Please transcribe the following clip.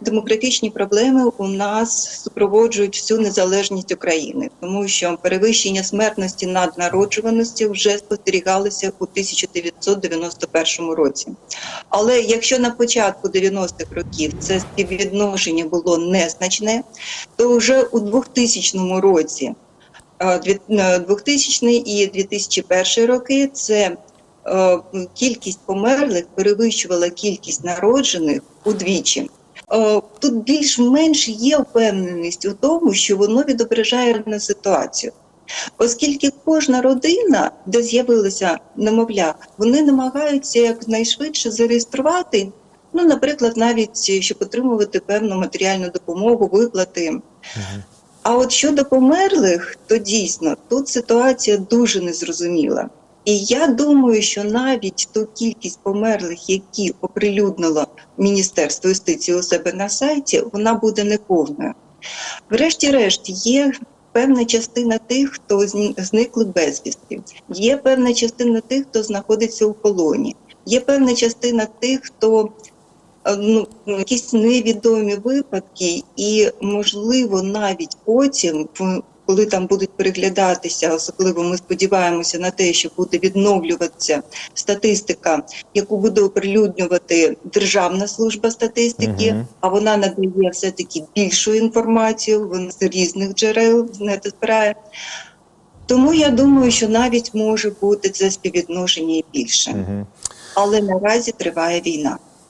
демографічні проблеми у нас супроводжують всю незалежність України, тому що перевищення смертності над народжуваності вже спостерігалося у 1991 році. Але якщо на початку 90-х років це співвідношення було незначне, то вже у 2000 році, е, дві- е, 2000 і 2001 роки це е, кількість померлих перевищувала кількість народжених удвічі. Е, Тут більш-менш є впевненість у тому, що воно відображає на ситуацію. Оскільки кожна родина, де з'явилося немовля, вони намагаються якнайшвидше зареєструвати, ну, наприклад, навіть щоб отримувати певну матеріальну допомогу, виплати. А от щодо померлих, то дійсно тут ситуація дуже незрозуміла. І я думаю, що навіть ту кількість померлих, які оприлюднило Міністерство юстиції у себе на сайті, вона буде неповною. Врешті-решт, є певна частина тих, хто зн- зникли безвісти, є певна частина тих, хто знаходиться у полоні, є певна частина тих, хто е, ну, якісь невідомі випадки, і можливо навіть потім, в- коли там будуть переглядатися, особливо ми сподіваємося на те, що буде відновлюватися статистика, яку буде оприлюднювати Державна служба статистики, Мгм. а вона надає все таки більшу інформацію, вона з різних джерел не збирає. Тому я думаю, що навіть може бути це співвідношення і більше, Мгм. але наразі триває війна.